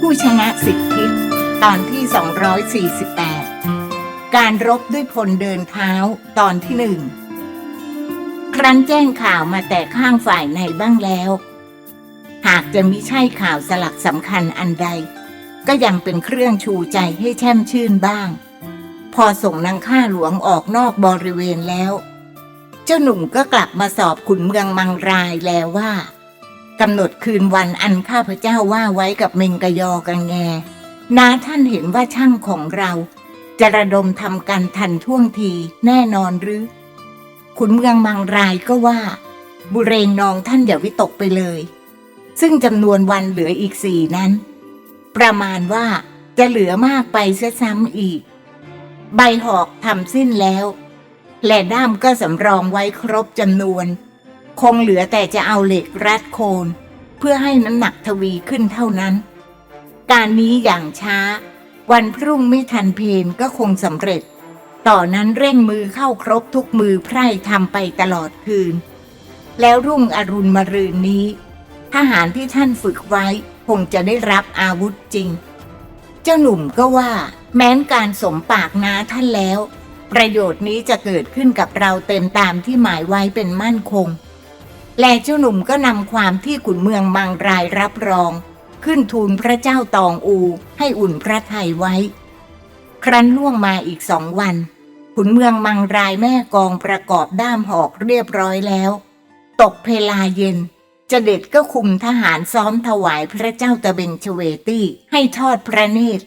ผู้ชนะสิทธิทิศตอนที่ 248 การรบด้วยพลเดินเท้าตอนที่หนึ่งครั้นแจ้งข่าวมาแต่ข้างฝ่ายในบ้างแล้ว หากจะมิใช่ข่าวสลักสำคัญอันใด ก็ยังเป็นเครื่องชูใจให้แช่มชื่นบ้าง พอส่งนางข้าหลวงออกนอกบริเวณแล้ว เจ้าหนุ่มก็กลับมาสอบขุนเมืองมังรายแล้วว่า กำหนดคืนวันอันข้าพเจ้าว่าไว้กับเมงกะยอกันแงนาท่านเห็นว่าช่างของเรา จะระดมทำกันทันท่วงทีแน่นอนหรือ ขุนเมืองมังรายก็ว่า บุเรงนองท่านอย่าวิตกไปเลย ซึ่งจำนวนวันเหลืออีกสี่นั้น ประมาณว่าจะเหลือมากไปเสียซ้ำอีก ใบหอกทำสิ้นแล้ว และด้ามก็สำรองไว้ครบจำนวน คงเหลือแต่จะเอาเหล็กรัดโคน เพื่อให้น้ำหนักทวีขึ้นเท่านั้น การนี้อย่างช้า วันพรุ่งไม่ทันเพนก็คงสำเร็จ ต่อนนั้นเร่งมือเข้าครบทุกมือไพร่ทำไปตลอดคืน แล้วรุ่งอรุณมรืนนี้ ทหารที่ท่านฝึกไว้คงจะได้รับอาวุธจริง เจ้าหนุ่มก็ว่า แม้นการสมปากนาท่านแล้ว ประโยชน์นี้จะเกิดขึ้นกับเราเต็มตามที่หมายไว้เป็นมั่นคง และเจ้าหนุ่มก็นำความที่ขุนเมืองมังรายรับรอง ขึ้นทูลพระเจ้าตองอูให้อุ่นพระทัยไว้ ครั้นล่วงมาอีกสองวัน ขุนเมืองมังรายแม่กองประกอบด้ามหอกเรียบร้อยแล้ว ตกเพลาเย็นจเด็ดก็คุมทหารซ้อมถวายพระเจ้าตะเบงเชเวตี้ให้ทอดพระเนตร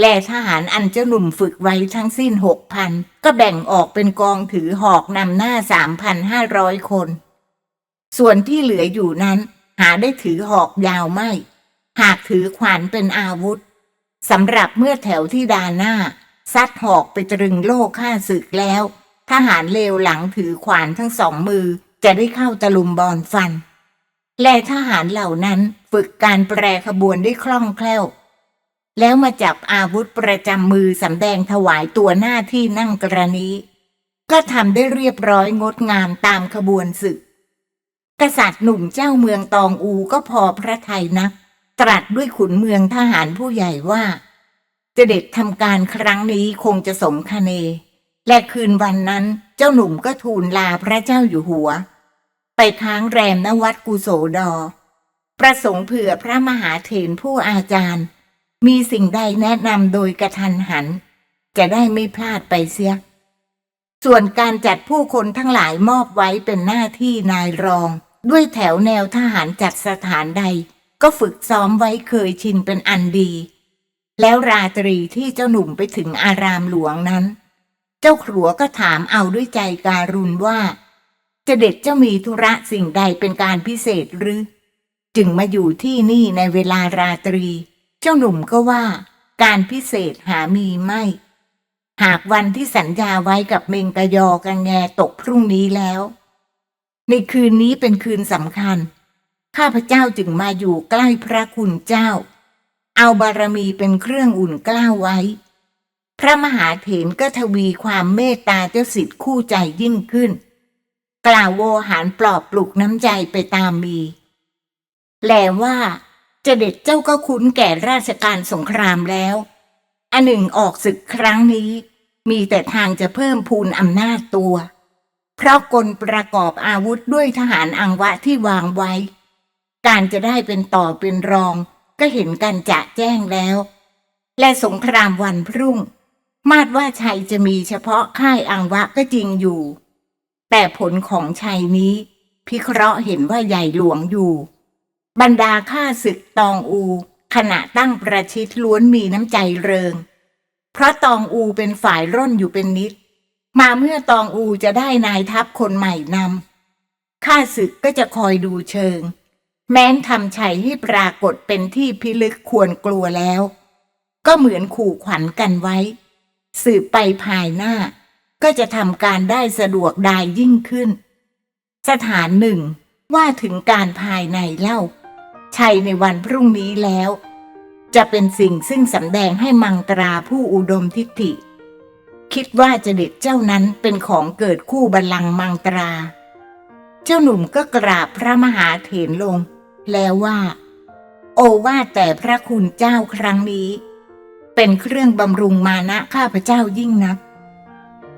และทหารอันเจ้าหนุ่มฝึกไว้ทั้งสิ้นหกพันก็แบ่งออกเป็นกองถือหอกนำหน้าสามพันห้าร้อยคน ส่วนที่เหลืออยู่นั้น หาได้ถือหอกยาวไม่ หากถือขวานเป็นอาวุธสำหรับเมื่อแถวที่ดาหน้า ซัดหอกไปตรึงโล่ฆ่าศึกแล้ว ทหารเลวหลังถือขวานทั้งสองมือจะได้เข้าตะลุมบอลฟัน และทหารเหล่านั้นฝึกการแปรขบวนได้คล่องแคล่ว แล้วมาจับอาวุธประจำมือสำแดงถวายตัวหน้าที่นั่งกรณีก็ทำได้เรียบร้อยงดงามตามขบวนศึก กษัตริย์หนุ่มเจ้าเมืองตองอูก็พอพระทัยนัก ตรัสด้วยขุนเมืองทหารผู้ใหญ่ว่าจะเด็ดทำการครั้งนี้คงจะสมคเน และคืนวันนั้นเจ้าหนุ่มก็ทูลลาพระเจ้าอยู่หัว ไปค้างแรมณวัดกุโสดอ ประสงค์เผื่อพระมหาเถรผู้อาจารย์ มีสิ่งใดแนะนำโดยกระทันหัน จะได้ไม่พลาดไปเสีย ส่วนการจัดผู้คนทั้งหลายมอบไว้เป็นหน้าที่นายรอง ด้วยแถวแนวทหารจัดสถานใด ก็ฝึกซ้อมไว้เคยชินเป็นอันดี แล้วราตรีที่เจ้าหนุ่มไปถึงอารามหลวงนั้น เจ้าขรัวก็ถามเอาด้วยใจการุณว่าจะเด็ดเจ้ามีธุระสิ่งใดเป็นการพิเศษหรือ จึงมาอยู่ที่นี่ในเวลาราตรี เจ้าหนุ่มก็ว่า การพิเศษหามีไม่ หากวันที่สัญญาไว้กับเมงกะยอกันแงตกพรุ่งนี้แล้ว ในคืนนี้เป็นคืนสำคัญ ข้าพเจ้าจึงมาอยู่ใกล้พระคุณเจ้า เอาบารมีเป็นเครื่องอุ่นกล้าวไว้ พระมหาเถรก็ทวีความเมตตาเจ้าสิทธิ์คู่ใจยิ่งขึ้น กล่าวโวหารปลอบปลุกน้ำใจไปตามมี แลว่าจเด็ดเจ้าก็คุ้นแก่ราชการสงครามแล้วอันหนึ่งออกศึกครั้งนี้ มีแต่ทางจะเพิ่มพูนอำนาจตัว เพราะกลประกอบอาวุธด้วยทหารอังวะที่วางไว้ การจะได้เป็นต่อเป็นรอง ก็เห็นกันจะแจ้งแล้ว และสงครามวันพรุ่ง มาดว่าชัยจะมีเฉพาะค่ายอังวะก็จริงอยู่ แต่ผลของชัยนี้ พิเคราะห์เห็นว่าใหญ่หลวงอยู่ บรรดาข้าศึกตองอู ขณะตั้งประชิดล้วนมีน้ำใจเริง เพราะตองอูเป็นฝ่ายร่นอยู่เป็นนิด มาเมื่อตองอูจะได้นายทัพคนใหม่นำข้าศึกก็จะคอยดูเชิง แม้นทำชัยให้ปรากฏเป็นที่พิลึกควรกลัวแล้ว ก็เหมือนขู่ขวัญกันไว้ สืบไปภายหน้า ก็จะทำการได้สะดวกดายยิ่งขึ้น สถานหนึ่งว่าถึงการภายในเล่า ชัยในวันพรุ่งนี้แล้ว จะเป็นสิ่งซึ่งสำแดงให้มังตราผู้อุดมทิฏฐิ คิดว่าจด็ดเจ้านั้นเป็นของเกิดคู่บัลลังก์มังตรา เจ้าหนุ่มก็กราบพระมหาเถรลง แล้วว่า โอว่าแต่พระคุณเจ้าครั้งนี้ เป็นเครื่องบำรุงมานะข้าพเจ้ายิ่งนัก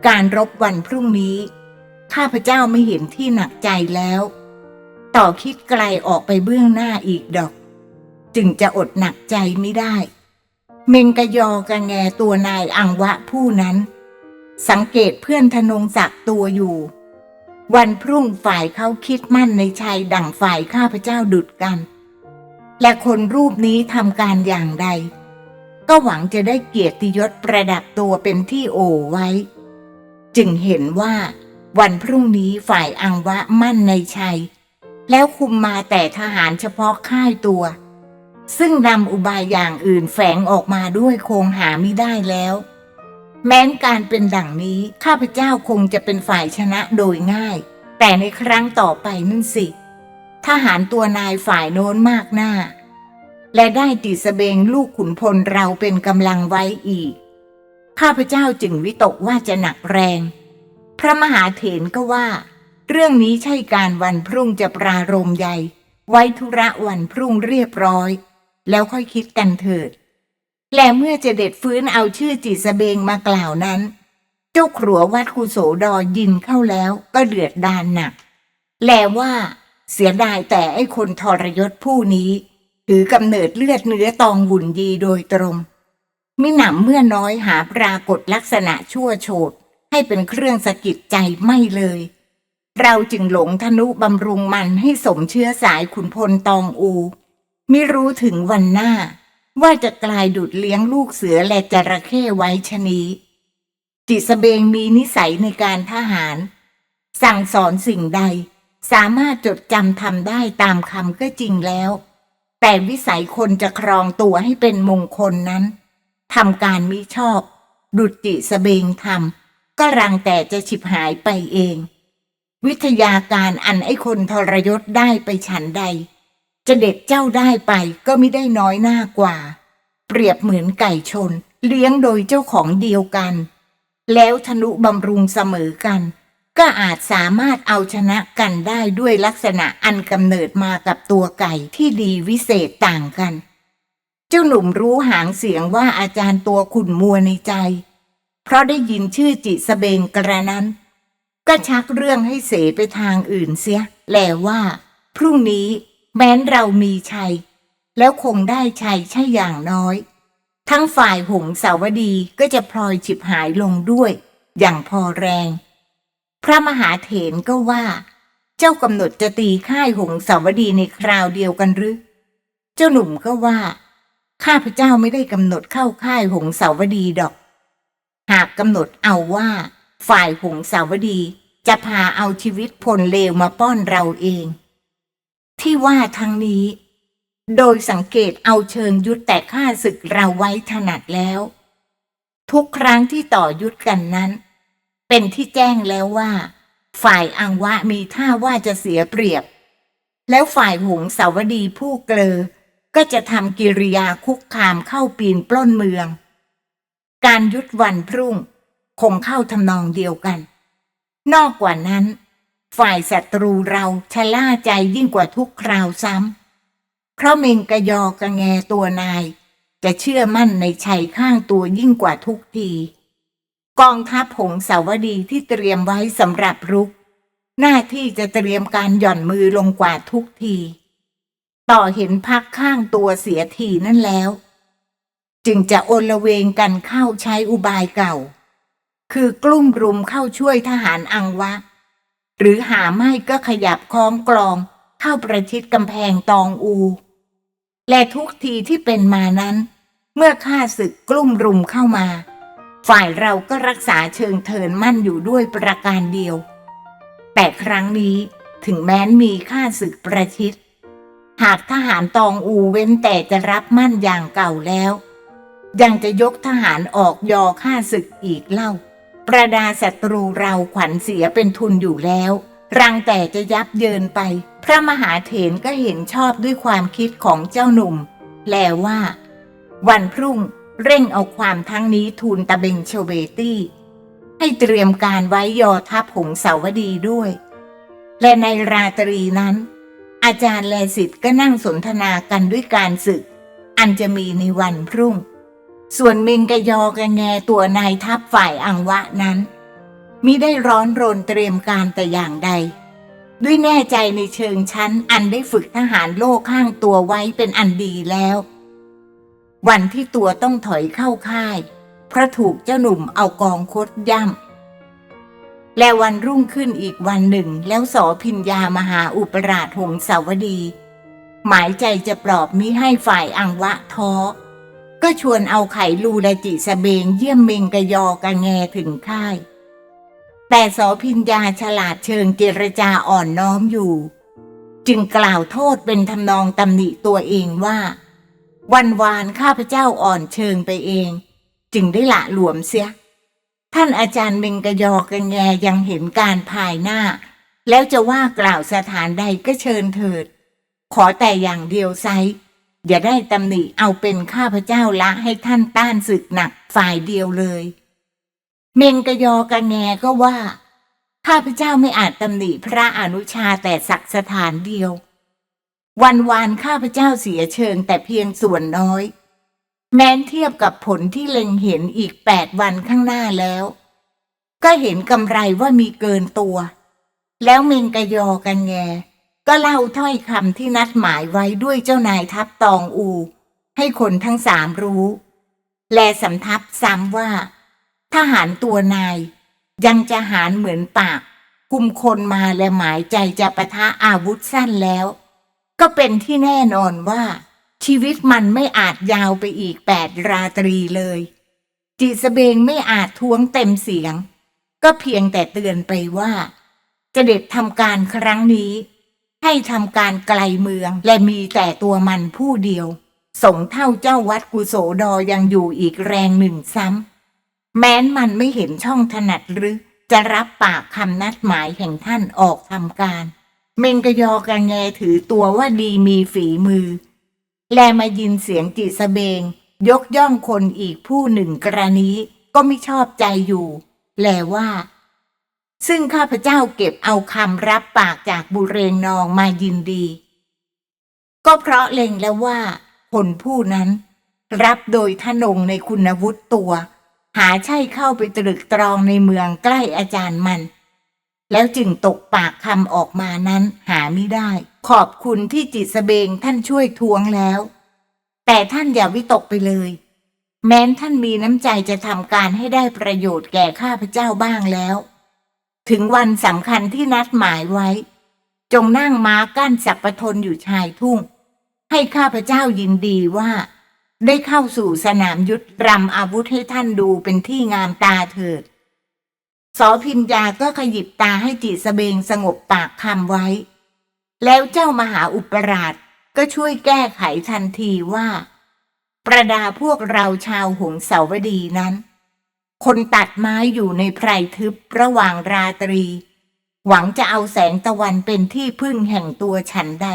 การรบวันพรุ่งนี้ ข้าพเจ้าไม่เห็นที่หนักใจแล้ว ต่อคิดไกลออกไปเบื้องหน้าอีกดอก จึงจะอดหนักใจไม่ได้ เมงกะยอกระแงตัวนายอังวะผู้นั้น สังเกตเพื่อนธนงศักดิ์ตัวอยู่ วันพรุ่งฝ่ายเขาคิดมั่นในชัยดั่งฝ่ายข้าพเจ้าดุดกัน และคนรูปนี้ทำการอย่างใด ก็หวังจะได้เกียรติยศประดับตัวเป็นที่โอไว้ จึงเห็นว่า วันพรุ่งนี้ฝ่ายอังวะมั่นในชัย แล้วคุมมาแต่ทหารเฉพาะค่ายตัว ซึ่งนำอุบายอย่างอื่นแฝงออกมาด้วยคงหาไม่ได้แล้ว แม้นการเป็นดังนี้ ข้าพเจ้าคงจะเป็นฝ่ายชนะโดยง่าย แต่ในครั้งต่อไปนั่นสิ ทหารตัวนายฝ่ายโน้นมากหน้า และได้ติสเบงลูกขุนพลเราเป็นกำลังไว้อีก ข้าพเจ้าจึงวิตกว่าจะหนักแรง พระมหาเถรก็ว่า เรื่องนี้ใช่การวันพรุ่งจะปรารมใหญ่ไว้ธุระวันพรุ่งเรียบร้อย แล้วค่อยคิดกันเถิด และเมื่อจะเด็ดฟื้นเอาชื่อจิตสเบงมากล่าวนั้น เจ้าขรัววัดกุโสดอยินเข้าแล้วก็เดือดดานหนัก แลว่าเสียดายแต่ไอ้คนทรยศผู้นี้ถือกำเนิดเลือดเนื้อตองบุญยีโดยตรงมิหนำเมื่อน้อยหาปรากฏลักษณะชั่วโฉดให้เป็นเครื่องสะกิดใจไม่เลย เราจึงหลงธนุบำรุงมันให้สมเชื้อสายขุนพลตองอู ไม่รู้ถึงวันหน้า ว่าจะกลายดุดเลี้ยงลูกเสือและจระเข้ไว้ชะนีจิสเบงมีนิสัยในการทหาร สั่งสอนสิ่งใด สามารถจดจำทำได้ตามคำก็จริงแล้ว แต่วิสัยคนจะครองตัวให้เป็นมงคลนั้นทำการมิชอบ ดุจจิสเบงทำก็รังแต่จะฉิบหายไปเอง วิทยาการอันไอคนทรยศได้ไปฉันใด จะเด็ดเจ้าได้ไปก็ไม่ได้น้อยหน้ากว่า เปรียบเหมือนไก่ชน เลี้ยงโดยเจ้าของเดียวกัน แล้วธนุบำรุงเสมอกัน ก็อาจสามารถเอาชนะกันได้ด้วยลักษณะอันกำเนิดมากับตัวไก่ที่ดีวิเศษต่างกัน เจ้าหนุ่มรู้หางเสียงว่าอาจารย์ตัวขุนมัวในใจ เพราะได้ยินชื่อจิสเบงกระนั้น ก็ชักเรื่องให้เสไปทางอื่นเสีย แลว่า พรุ่งนี้ แม้นเรามีชัย แล้วคงได้ชัยใช่อย่างน้อย ทั้งฝ่ายหงสาวดีก็จะพลอยฉิบหายลงด้วย อย่างพอแรง พระมหาเถรก็ว่า เจ้ากำหนดจะตีค่ายหงสาวดีในคราวเดียวกันหรือ เจ้าหนุ่มก็ว่า ข้าพเจ้าไม่ได้กำหนดเข้าค่ายหงสาวดีดอก หากกำหนดเอาว่า ฝ่ายหงสาวดีจะพาเอาชีวิตพลเลวมาป้อนเราเอง ที่ว่าทางนี้ โดยสังเกตเอาเชิงยุทธแต่ข้าศึกเราไว้ถนัดแล้ว ทุกครั้งที่ต่อยุทธกันนั้น เป็นที่แจ้งแล้วว่า ฝ่ายอังวะมีท่าว่าจะเสียเปรียบ แล้วฝ่ายหงสาวดีผู้เกลอก็จะทำกิริยาคุกคามเข้าปีนปล้นเมือง การยุดวันพรุ่ง คงเข้าทำนองเดียวกัน นอกกว่านั้น ฝ่ายศัตรูเราชะล่าใจยิ่งกว่าทุกคราวซ้ำเพราะเมงกะยอกระแงตัวนาย จะเชื่อมั่นในชัยข้างตัวยิ่งกว่าทุกที กองทัพหงสาวดีที่เตรียมไว้สำหรับรุก หน้าที่จะเตรียมการหย่อนมือลงกว่าทุกที ต่อเห็นพักข้างตัวเสียทีนั่นแล้ว จึงจะโอนละเวงกันเข้าใช้อุบายเก่า คือกลุ่มรุมเข้าช่วยทหารอังวะ หรือหาไม่ก็ขยับคล้องกลอง เข้าประชิดกำแพงตองอู และทุกทีที่เป็นมานั้น เมื่อข้าศึกกลุ่มรุมเข้ามา ฝ่ายเราก็รักษาเชิงเทินมั่นอยู่ด้วยประการเดียว แต่ครั้งนี้ถึงแม้นมีข้าศึกประชิด หากทหารตองอูเว้นแต่จะรับมั่นอย่างเก่าแล้ว ยังจะยกทหารออกยอข้าศึกอีกเล่า ประดาศัตรูเราขวัญเสียเป็นทุนอยู่แล้ว รังแต่จะยับเยินไป พระมหาเถรก็เห็นชอบด้วยความคิดของเจ้าหนุ่ม แลว่า วันพรุ่งเร่งเอาความทั้งนี้ทูลตะเบงเชเวตี้ ให้เตรียมการไว้ยอทัพหงสาวดีด้วย และในราตรีนั้น อาจารย์แลสิทธ์ก็นั่งสนทนากันด้วยการศึก อันจะมีในวันพรุ่ง ส่วนมิงกยอกะแงตัวนายทัพฝ่ายอังวะนั้นมิได้ร้อนรนเตรียมการแต่อย่างใด ด้วยแน่ใจในเชิงชั้นอันได้ฝึกทหารโลกข้างตัวไว้เป็นอันดีแล้ว วันที่ตัวต้องถอยเข้าค่ายเพราะถูกเจ้าหนุ่มเอากองคดย่ำและวันรุ่งขึ้นอีกวันหนึ่งแล้วสอพิญญามหาอุปราชหงสาวดี หมายใจจะปลอบมิให้ฝ่ายอังวะท้อ ก็ชวนเอาไข่ลูและจิสเบงเยี่ยมเมงกะยอกะแงถึงค่าย แต่สอพิญญาฉลาดเชิงเจรจาอ่อนน้อมอยู่ จึงกล่าวโทษเป็นทำนองตำหนิตัวเองว่า วันวานข้าพเจ้าอ่อนเชิงไปเอง จึงได้ละหลวมเสีย ท่านอาจารย์เมงกะยอกะแงยังเห็นการภายหน้า แล้วจะว่ากล่าวสถานใดก็เชิญเถิด ขอแต่อย่างเดียวไซ อย่าได้ตำหนิเอาเป็นข้าพเจ้าละให้ท่านต้านศึกหนักฝ่ายเดียวเลย เมงกะยอกะแงก็ว่า ข้าพเจ้าไม่อาจตำหนิพระอนุชาแต่สักสถานเดียว วันวานข้าพเจ้าเสียเชิงแต่เพียงส่วนน้อย แม้นเทียบกับผลที่เล็งเห็นอีกแปดวันข้างหน้าแล้ว ก็เห็นกำไรว่ามีเกินตัว แล้วเมงกะยอกันแง ก็เล่าถ้อยคำที่นัดหมายไว้ด้วยเจ้านายทัพตองอู ให้คนทั้งสามรู้ และสำทับซ้ำว่า ทหารตัวนาย ยังจะหารเหมือนปาก คุมคนมาและหมายใจจะปะทะอาวุธสั้นแล้ว ก็เป็นที่แน่นอนว่า ชีวิตมันไม่อาจยาวไปอีกแปดราตรีเลย จิสเบงไม่อาจท้วงเต็มเสียง ก็เพียงแต่เตือนไปว่าจะเด็ดทำการครั้งนี้ ให้ทำการไกลเมือง และมีแต่ตัวมันผู้เดียว สงเท่าเจ้าวัดกุโสดอยังอยู่อีกแรงหนึ่งซ้ำแม้นมันไม่เห็นช่องถนัดหรือ จะรับปากคำนัดหมายแห่งท่านออกทำการ เมงกะยอกะแงถือตัวว่าดีมีฝีมือ แลมายินเสียงจิสเบง ยกย่องคนอีกผู้หนึ่งกรณีก็ไม่ชอบใจอยู่ แลว่า ซึ่งข้าพเจ้าเก็บเอาคำรับปากจากบุเรงนองมายินดี ก็เพราะเล็งแล้วว่าคนผู้นั้น รับโดยทนงในคุณวุฒิตัว หาใช่เข้าไปตรึกตรองในเมืองใกล้อาจารย์มัน แล้วจึงตกปากคำออกมานั้นหาไม่ได้ ขอบคุณที่จิตสเบงท่านช่วยทวงแล้ว แต่ท่านอย่าวิตกไปเลย แม้นท่านมีน้ำใจจะทำการให้ได้ประโยชน์แก่ข้าพเจ้าบ้างแล้ว ถึงวันสำคัญที่นัดหมายไว้ จงนั่งม้ากั้นสัปทนอยู่ชายทุ่ง ให้ข้าพเจ้ายินดีว่า ได้เข้าสู่สนามยุทธรำอาวุธให้ท่านดูเป็นที่งามตาเถิดสอพิมยาก็ขยิบตาให้จิตสเบงสงบปากคำไว้ แล้วเจ้ามหาอุปราชก็ช่วยแก้ไขทันทีว่า ประดาพวกเราชาวหงสาวดีนั้น คนตัดไม้อยู่ในไพรทึบระหว่างราตรี หวังจะเอาแสงตะวันเป็นที่พึ่งแห่งตัวฉันใด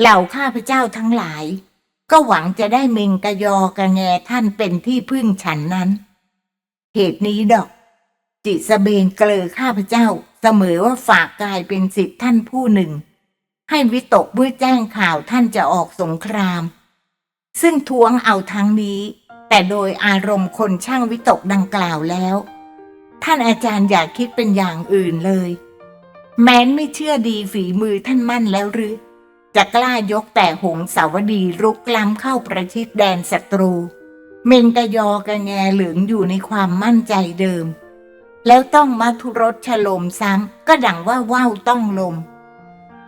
เหล่าข้าพเจ้าทั้งหลาย ก็หวังจะได้เมงกะยอกระแงท่านเป็นที่พึ่งฉันนั้น เหตุนี้ดอก จิสเบนเกลอข้าพเจ้าเสมอว่าฝากกายเป็นสิทธิ์ท่านผู้หนึ่ง ให้วิตกเมื่อแจ้งข่าวท่านจะออกสงคราม ซึ่งทวงเอาทั้งนี้ แต่โดยอารมณ์คนช่างวิตกดังกล่าวแล้ว ท่านอาจารย์อย่าคิดเป็นอย่างอื่นเลย แม้นไม่เชื่อดีฝีมือท่านมั่นแล้วหรือ จะกล้ายกแต่หงสาวดีรุกล้ำเข้าประชิดแดนศัตรู เมงกะยอกะแงเหลืองอยู่ในความมั่นใจเดิม แล้วต้องมาทุรสฉลมซ้ำก็ดังว่าว่าวต้องลม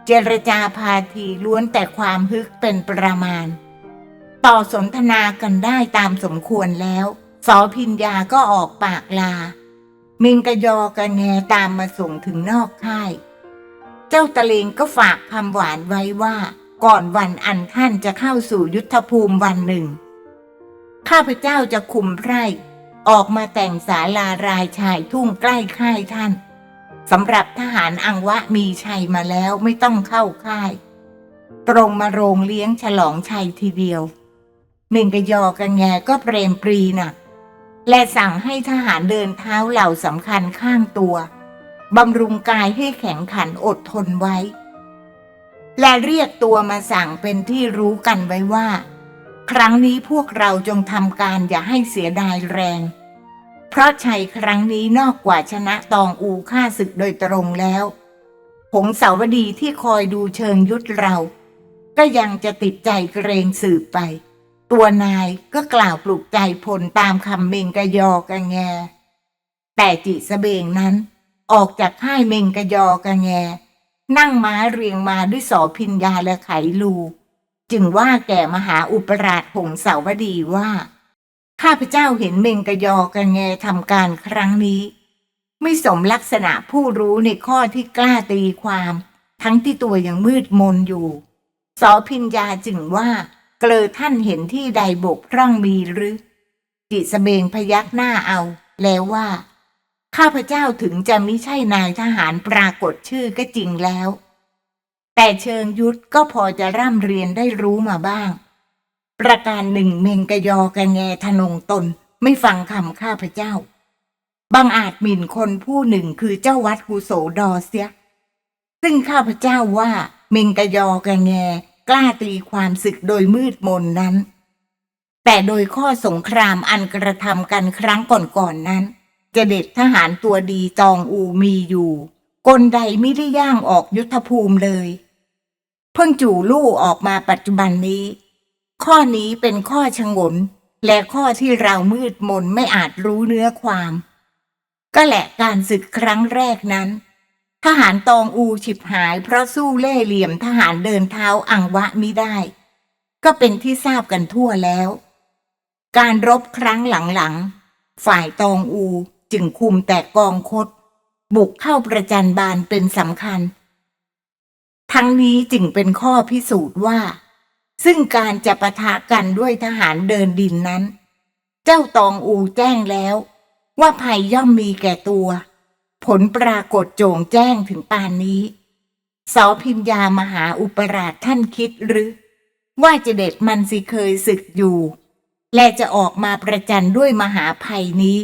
เจรจาพาทีล้วนแต่ความฮึกเป็นประมาณ ต่อสนทนากันได้ตามสมควรแล้วสอพิญญาก็ออกปากลาเมงกะยอกะแงตามมาส่งถึงนอกค่าย เจ้าตะเลงก็ฝากคำหวานไว้ว่า ก่อนวันอันท่านจะเข้าสู่ยุทธภูมิวันหนึ่ง ข้าพเจ้าจะคุมไพร่ออกมาแต่งศาลารายชายทุ่งใกล้ค่ายท่านสำหรับทหารอังวะมีชัยมาแล้วไม่ต้องเข้าค่าย ตรงมาโรงเลี้ยงฉลองชัยทีเดียว เมงกะยอกะแงก็เปรมปรีน่ะ และสั่งให้ทหารเดินเท้าเหล่าสำคัญข้างตัวบำรุงกายให้แข็งขันอดทนไว้ และเรียกตัวมาสั่งเป็นที่รู้กันไว้ว่า ครั้งนี้พวกเราจงทำการอย่าให้เสียดายแรง เพราะชัยครั้งนี้นอกกว่าชนะตองอูฆ่าศึกโดยตรงแล้วผงสาวดีที่คอยดูเชิงยุทธเรา ก็ยังจะติดใจเกรงสืบไป ตัวนายก็กล่าวปลุกใจพลตามคำเมงกะยอกะแง แต่จิสเบงนั้น ออกจากค่ายเมงกะยอกะแง นั่งม้าเรียงมาด้วยสอพิญญาและไขลู จึงว่าแก่มหาอุปราชหงสาวดีว่า ข้าพเจ้าเห็นเมงกะยอกะแงทำการครั้งนี้ ไม่สมลักษณะผู้รู้ในข้อที่กล้าตีความ ทั้งที่ตัวยังมืดมนอยู่สอพิญญาจึงว่า เกลอท่านเห็นที่ใดบกพร่องมีหรือ จิสเบงพยักหน้าเอา แล้วว่า ข้าพเจ้าถึงจะไม่ใช่นายทหารปรากฏชื่อก็จริงแล้ว แต่เชิงยุทธก็พอจะร่ำเรียนได้รู้มาบ้าง ประการหนึ่งเมงกะยอกระแงทนงตนไม่ฟังคำข้าพเจ้าบางอาจหมิ่นคนผู้หนึ่งคือเจ้าวัดกุโสดอเสีย ซึ่งข้าพเจ้าว่าเมงกะยอกระแง กล้าตีความศึกโดยมืดมนนั้น แต่โดยข้อสงครามอันกระทำกันครั้งก่อนๆนนั้น จะเด็ดทหารตัวดีจองอูมีอยู่ กลใดไม่ได้ย่างออกยุทธภูมิเลย เพิ่งจู่ลู่ออกมาปัจจุบันนี้ ข้อนี้เป็นข้อชงน และข้อที่เรามืดมนไม่อาจรู้เนื้อความ ก็แหละการศึกครั้งแรกนั้น ทหารตองอูฉิบหายเพราะสู้เล่เหลี่ยมทหารเดินเท้าอังวะมิได้ ก็เป็นที่ทราบกันทั่วแล้ว การรบครั้งหลังๆ ฝ่ายตองอูจึงคุมแต่กองคดบุกเข้าประจันบานเป็นสำคัญ ทั้งนี้จึงเป็นข้อพิสูจน์ว่า ซึ่งการจะปะทะกันด้วยทหารเดินดินนั้น เจ้าตองอูแจ้งแล้ว ว่าภัยย่อมมีแก่ตัว ผลปรากฏโจงแจ้งถึงปานนี้สอพิมยามหาอุปราชท่านคิดหรือ ว่าจะเด็ดมันสิเคยศึกอยู่ และจะออกมาประจันด้วยมหาภัยนี้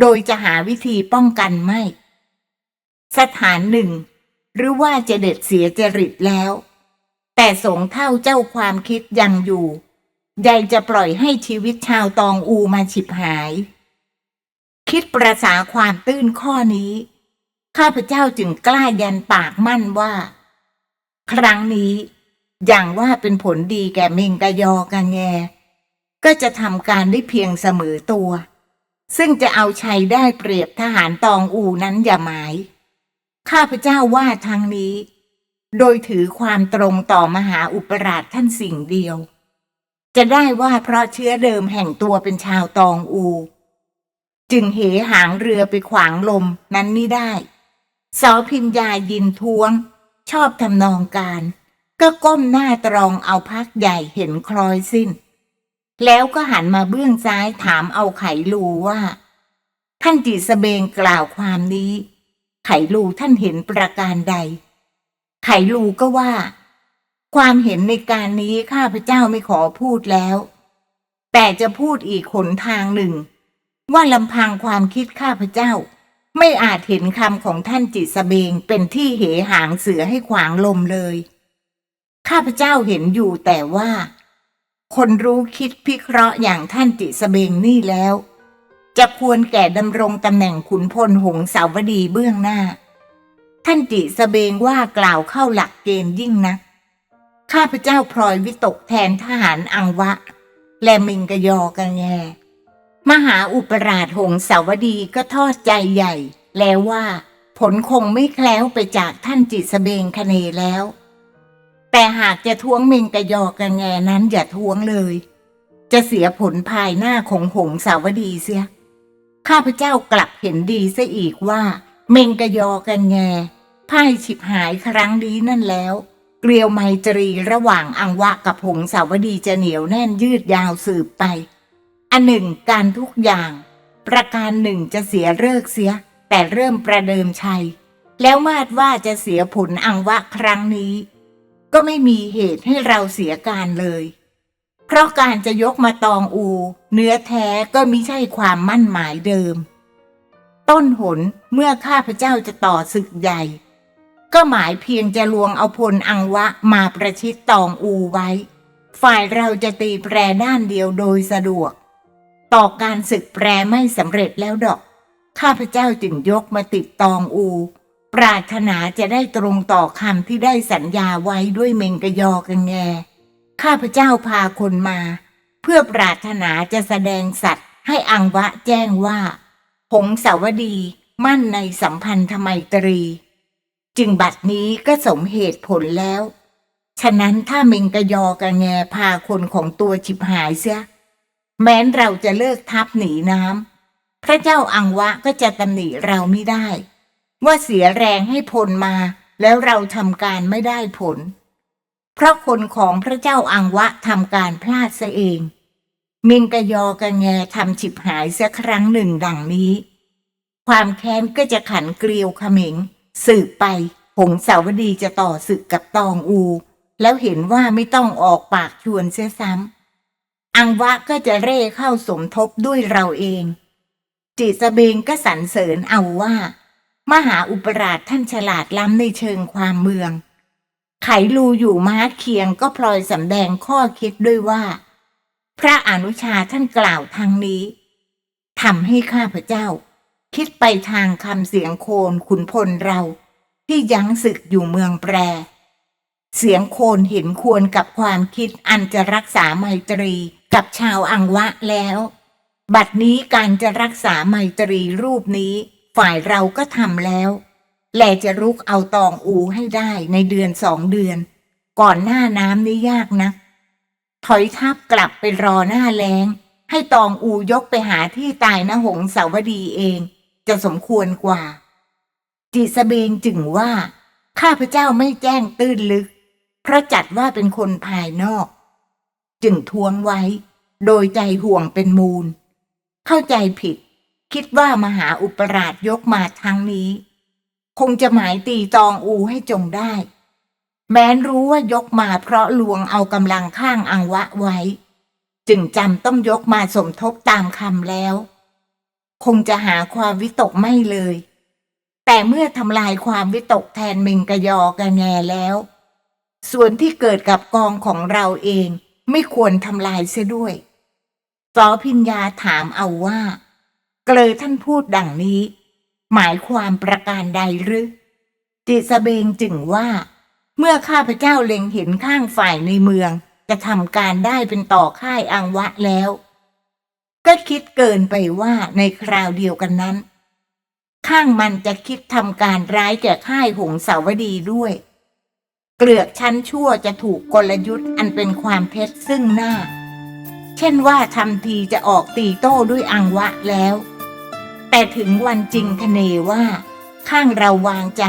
โดยจะหาวิธีป้องกันไม่ สถานหนึ่ง หรือว่าจะเด็ดเสียจริตแล้ว แต่สงเท่าเจ้าความคิดยังอยู่ใยจะปล่อยให้ชีวิตชาวตองอูมาฉิบหาย คิดประษาความตื้นข้อนี้ ข้าพเจ้าจึงกล้ายันปากมั่นว่า ครั้งนี้ อย่างว่าเป็นผลดีแก่เมงกะยอกันแงก็จะทำการได้เพียงเสมอตัว ซึ่งจะเอาชัยได้เปรียบทหารตองอูนั้นอย่าหมาย ข้าพเจ้าว่าทางนี้ โดยถือความตรงต่อมหาอุปราชท่านสิ่งเดียว จะได้ว่าเพราะเชื้อเดิมแห่งตัวเป็นชาวตองอู จึงเหหางเรือไปขวางลมนั้นไม่ได้ สอพิมยายินท้วง ชอบทำนองการ ก็ก้มหน้าตรองเอาพักใหญ่เห็นคลอยสิ้น แล้วก็หันมาเบื้องซ้ายถามเอาไขลูว่า ท่านจิสเบงกล่าวความนี้ ไขลูท่านเห็นประการใด ไขลูก็ว่า ความเห็นในการนี้ข้าพเจ้าไม่ขอพูดแล้ว แต่จะพูดอีกหนทางหนึ่ง ว่าลำพังความคิดข้าพเจ้า ไม่อาจเห็นคำของท่านจิตสเบงเป็นที่เหหางเสือให้ขวางลมเลย ข้าพเจ้าเห็นอยู่แต่ว่า คนรู้คิดพิเคราะห์อย่างท่านจิตสเบงนี่แล้ว จะควรแก่ดำรงตำแหน่งขุนพลหงสาวดีเบื้องหน้า ท่านจิสเบงว่ากล่าวเข้าหลักเกณฑ์ยิ่งนัก ข้าพเจ้าพลอยวิตกแทนทหารอังวะ และมิงกยอกันแง มหาอุปราชหงสาวดีก็ทอดใจใหญ่ แล้วว่า ผลคงไม่แคล้วไปจากท่านจิตสเบงคเนแล้ว แต่หากจะท้วงเมงกะยอกันแงนั้นอย่าท้วงเลย จะเสียผลภายหน้าของหงสาวดีเสีย ข้าพเจ้ากลับเห็นดีซะอีกว่า เมงกะยอกันแงพ่ายฉิบหายครั้งนี้นั่นแล้ว เกลียวไมตรีระหว่างอังวะกับหงสาวดีจะเหนียวแน่นยืดยาวสืบไป หนึ่งการทุกอย่าง ประการหนึ่งจะเสียเลิกเสีย แต่เริ่มประเดิมชัย แล้วมาดว่าจะเสียผลอังวะครั้งนี้ ก็ไม่มีเหตุให้เราเสียการเลย เพราะการจะยกมาตองอู เนื้อแท้ก็มิใช่ความมั่นหมายเดิม ต้นหนเมื่อข้าพเจ้าจะต่อศึกใหญ่ ก็หมายเพียงจะลวงเอาพลอังวะมาประชิดตองอูไว้ ฝ่ายเราจะตีแปรด้านเดียวโดยสะดวก ต่อการศึกแปรไม่สำเร็จแล้วดอก ข้าพเจ้าจึงยกมาติดตองอู ปรารถนาจะได้ตรงต่อคำที่ได้สัญญาไว้ด้วยเมงกะยอกันแง ข้าพเจ้าพาคนมา เพื่อปรารถนาจะแสดงสัตว์ให้อังวะแจ้งว่าหงสาวดีมั่นในสัมพันธไมตรี จึงบัดนี้ก็สมเหตุผลแล้ว ฉะนั้นถ้าเมงกะยอกะแงพาคนของตัวฉิบหายเสีย แม้นเราจะเลิกทับหนีน้ำพระเจ้าอังวะก็จะตำหนิเราไม่ได้ ว่าเสียแรงให้พลมา แล้วเราทำการไม่ได้ผล เพราะคนของพระเจ้าอังวะทำการพลาดซะเองเมงกะยอกะแงทำฉิบหายเสียครั้งหนึ่งดังนี้ ความแค้นก็จะขันเกลียวขม็งสืบไปหงสาวดีจะต่อศึกกับตองอู แล้วเห็นว่าไม่ต้องออกปากชวนเสียซ้ำ อังวะก็จะเร่เข้าสมทบด้วยเราเอง จิตสเบงก็สรรเสริญเอาว่า มหาอุปราชท่านฉลาดล้ำในเชิงความเมือง ไขลูอยู่ม้าเคียงก็พลอยสำแดงข้อคิดด้วยว่า พระอนุชาท่านกล่าวทางนี้ทำให้ข้าพเจ้า คิดไปทางคำเสียงโคนขุนพลเราที่ยั้งศึกอยู่เมืองแปร เสียงโคนเห็นควรกับความคิดอันจะรักษาไมตรี กับชาวอังวะแล้ว บัดนี้การจะรักษาไมตรีรูปนี้ ฝ่ายเราก็ทำแล้ว แลจะรุกเอาตองอูให้ได้ในเดือนสองเดือน ก่อนหน้าน้ำนี่ยากนะ ถอยทัพกลับไปรอหน้าแล้ง ให้ตองอูยกไปหาที่ตายนะหงสาวดีเอง จะสมควรกว่า จิสเบงจึงว่า ข้าพเจ้าไม่แจ้งตื้นลึก เพราะจัดว่าเป็นคนภายนอก จึงทวงไว้ โดยใจห่วงเป็นมูล เข้าใจผิด คิดว่ามหาอุปราชยกมาทางนี้ คงจะหมายตีตองอูให้จงได้ แม้นรู้ว่ายกมาเพราะลวงเอากำลังข้างอังวะไว้ จึงจำต้องยกมาสมทบตามคำแล้ว คงจะหาความวิตกไม่เลย แต่เมื่อทำลายความวิตกแทนเมงกะยอกระแงแล้ว ส่วนที่เกิดกับกองของเราเอง ไม่ควรทำลายเสียด้วยสอพิญญาถามเอาว่า เกลอท่านพูดดังนี้ หมายความประการใดหรือจิสเบงจึงว่า เมื่อข้าพเจ้าเล็งเห็นข้างฝ่ายในเมือง จะทำการได้เป็นต่อค่ายอังวะแล้ว ก็คิดเกินไปว่าในคราวเดียวกันนั้น ข้างมันจะคิดทำการร้ายแก่ค่ายหงสาวดีด้วย เกลือกชั้นชั่วจะถูกกลยุทธ์อันเป็นความเท็จซึ่งหน้า เช่นว่าทำทีจะออกตีโต้ด้วยอังวะแล้ว แต่ถึงวันจริงคเนว่า ข้างเราวางใจ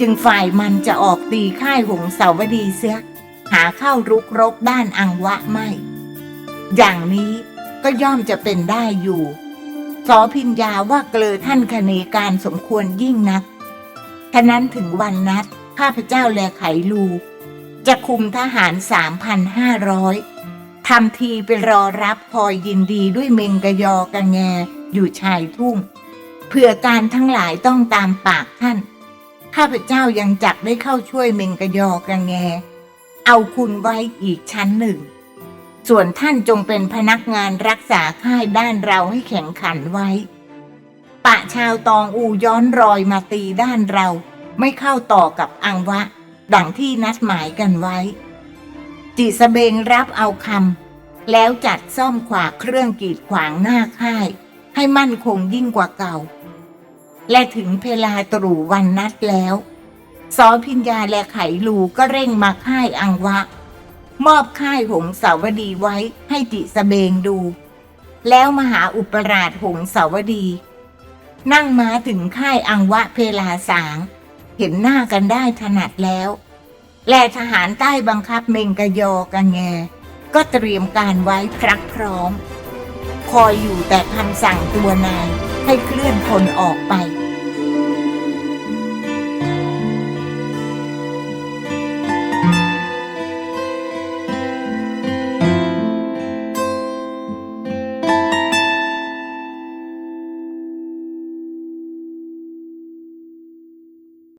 จึงฝ่ายมันจะออกตีค่ายหงสาวดีเสียหาเข้ารุกรบด้านอังวะไม่ อย่างนี้ก็ย่อมจะเป็นได้อยู่สอพิญญาว่าเกลอท่านคเนการสมควรยิ่งนักฉะนั้นถึงวันนัด ข้าพเจ้าแลไขลู จะคุมทหารสามพันห้าร้อยทำทีไปรอรับคอยยินดีด้วยเมงกะยอกะแงอยู่ชายทุ่งเพื่อการทั้งหลายต้องตามปากท่าน ข้าพเจ้ายังจักได้เข้าช่วยเมงกะยอกะแง เอาคุณไว้อีกชั้นหนึ่ง ส่วนท่านจงเป็นพนักงานรักษาค่ายด้านเราให้แข็งขันไว้ ปะชาวตองอูย้อนรอยมาตีด้านเรา ไม่เข้าต่อกับอังวะ ดังที่นัดหมายกันไว้ จิสเบงรับเอาคำแล้วจัดซ่อมขวากเครื่องกีดขวางหน้าค่าย ให้มั่นคงยิ่งกว่าเก่า และถึงเพลาตรู่วันนัดแล้วสอพิญญาและไขลูก็เร่งมาค่ายอังวะ มอบค่ายหงสาวดีไว้ให้จิสเบงดู แล้วมหาอุปราชหงสาวดี นั่งม้าถึงค่ายอังวะเพลาสาง เห็นหน้ากันได้ถนัดแล้ว และทหารใต้บังคับเมงกะยอกันแง ก็เตรียมการไว้พรักพร้อม คอยอยู่แต่คำสั่งตัวนายให้เคลื่อนพลออกไป